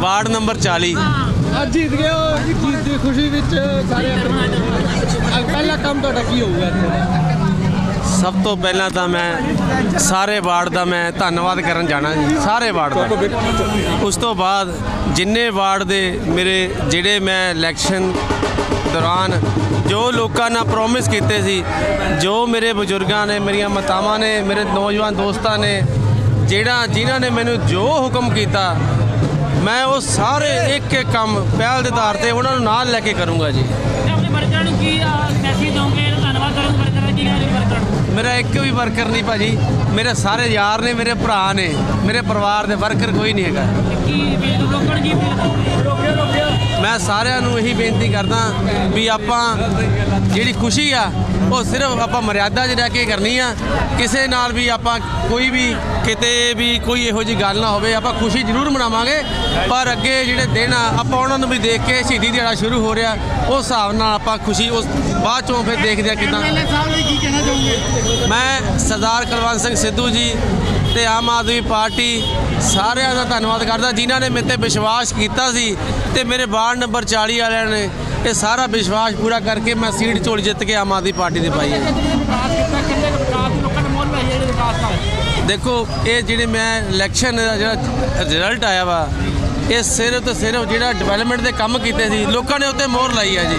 Ward number 40 ਅੱਜ ਜਿੱਤ ਗਏ ਹੋ ਜੀਤ ਦੀ ਖੁਸ਼ੀ ਵਿੱਚ ਸਾਰੇ ਪਹਿਲਾ ਕੰਮ ਤੁਹਾਡਾ ਕੀ ਹੋਊਗਾ ਸਭ ਤੋਂ ਪਹਿਲਾਂ ਤਾਂ ਮੈਂ ਸਾਰੇ ਵਾਰਡ ਦਾ ਮੈਂ ਧੰਨਵਾਦ ਕਰਨ ਜਾਣਾ ਜੀ ਸਾਰੇ ਵਾਰਡ ਦਾ। ਉਸ ਤੋਂ ਬਾਅਦ ਜਿੰਨੇ ਵਾਰਡ ਦੇ ਮੇਰੇ ਜਿਹੜੇ ਮੈਂ ਇਲੈਕਸ਼ਨ ਦੌਰਾਨ ਜੋ ਲੋਕਾਂ ਨਾਲ ਪ੍ਰੋਮਿਸ ਕੀਤੇ ਸੀ ਜੋ ਮੇਰੇ ਬਜ਼ੁਰਗਾਂ ਨੇ ਮੇਰੀਆਂ ਮਾਤਾਵਾਂ ਨੇ ਮੇਰੇ ਨੌਜਵਾਨ ਦੋਸਤਾਂ ਨੇ ਜਿਹੜਾ ਜਿਨ੍ਹਾਂ ਨੇ ਮੈਨੂੰ ਜੋ ਹੁਕਮ ਕੀਤਾ ਮੈਂ ਉਹ ਸਾਰੇ ਇੱਕ ਇੱਕ ਕੰਮ ਪਹਿਲ ਦੇ ਆਧਾਰ ਤੇ ਉਹਨਾਂ ਨੂੰ ਨਾਲ ਲੈ ਕੇ ਕਰੂੰਗਾ ਜੀ। ਤੇ ਆਪਣੇ ਵਰਕਰਾਂ ਨੂੰ ਕੀ ਮੈਸੇਜ ਦੋਗੇ ਧੰਨਵਾਦ ਕਰੋ ਵਰਕਰਾਂ ਜੀ ਨੇ ਵਰਕਰਾਂ ਨੂੰ? ਮੇਰਾ ਇੱਕ ਵੀ ਵਰਕਰ ਨਹੀਂ ਭਾਜੀ। ਮੇਰੇ ਸਾਰੇ ਯਾਰ ਨੇ ਮੇਰੇ ਭਰਾ ਨੇ ਮੇਰੇ ਪਰਿਵਾਰ ਦੇ ਵਰਕਰ ਕੋਈ ਨਹੀਂ ਹੈਗਾ। ਕੀ ਵੀ ਲੋਕਾਂ ਨੂੰ ਕੀ ਮੈਂ ਸਾਰਿਆਂ ਨੂੰ ਇਹੀ ਬੇਨਤੀ ਕਰਦਾ ਵੀ ਆਪਾਂ ਜਿਹੜੀ ਖੁਸ਼ੀ ਆ ਉਹ ਸਿਰਫ ਆਪਾਂ ਮਰਿਆਦਾ 'ਚ ਰਹਿ ਕੇ ਕਰਨੀ ਆ। ਕਿਸੇ ਨਾਲ ਵੀ ਆਪਾਂ ਕੋਈ ਵੀ ਕਿਤੇ ਵੀ ਕੋਈ ਇਹੋ ਜੀ ਗੱਲ ਨਾ ਹੋਵੇ ਆਪਾਂ ਖੁਸ਼ੀ ਜ਼ਰੂਰ ਮਨਾਵਾਂਗੇ। ਪਰ ਅੱਗੇ ਜਿਹੜੇ ਦਿਨ ਆ ਆਪਾਂ ਉਹਨਾਂ ਨੂੰ ਵੀ ਦੇਖ ਕੇ ਸ਼ਹੀਦੀ ਦਿਹਾੜਾ ਸ਼ੁਰੂ ਹੋ ਰਿਹਾ ਉਸ ਹਿਸਾਬ ਨਾਲ ਆਪਾਂ ਖੁਸ਼ੀ ਉਸ ਬਾਅਦ ਚੋਂ ਫਿਰ ਦੇਖਦੇ ਆ ਕਿਦਾਂ। ਮੈਂ ਸਰਦਾਰ ਕੁਲਵੰਤ ਸਿੰਘ ਸਿੱਧੂ ਜੀ ਤੇ ਆਮ ਆਦਮੀ ਪਾਰਟੀ ਸਾਰਿਆਂ ਦਾ ਧੰਨਵਾਦ ਕਰਦਾ, ਜਿਨ੍ਹਾਂ ਨੇ ਮੇਰੇ ਤੇ ਵਿਸ਼ਵਾਸ ਕੀਤਾ ਸੀ ਤੇ ਮੇਰੇ ਵਾਰਡ ਨੰਬਰ 40 ਵਾਲਿਆਂ ਨੇ ਇਹ ਸਾਰਾ ਵਿਸ਼ਵਾਸ ਪੂਰਾ ਕਰਕੇ ਮੈਂ ਸੀਟ ਝੋਲੀ ਜਿੱਤ ਕੇ ਆਮ ਆਦਮੀ ਪਾਰਟੀ ਦੇ ਪਾਈ ਹੈ। ਦੇਖੋ, ਇਹ ਜਿਹੜੇ ਮੈਂ ਇਲੈਕਸ਼ਨ ਦਾ ਜਿਹੜਾ ਰਿਜ਼ਲਟ ਆਇਆ ਵਾ, ਇਹ ਸਿਰਫ ਤੇ ਸਿਰਫ ਜਿਹੜਾ ਡਿਵੈਲਪਮੈਂਟ ਦੇ ਕੰਮ ਕੀਤੇ ਸੀ, ਲੋਕਾਂ ਨੇ ਉੱਤੇ ਮੋਹਰ ਲਾਈ ਹੈ ਜੀ।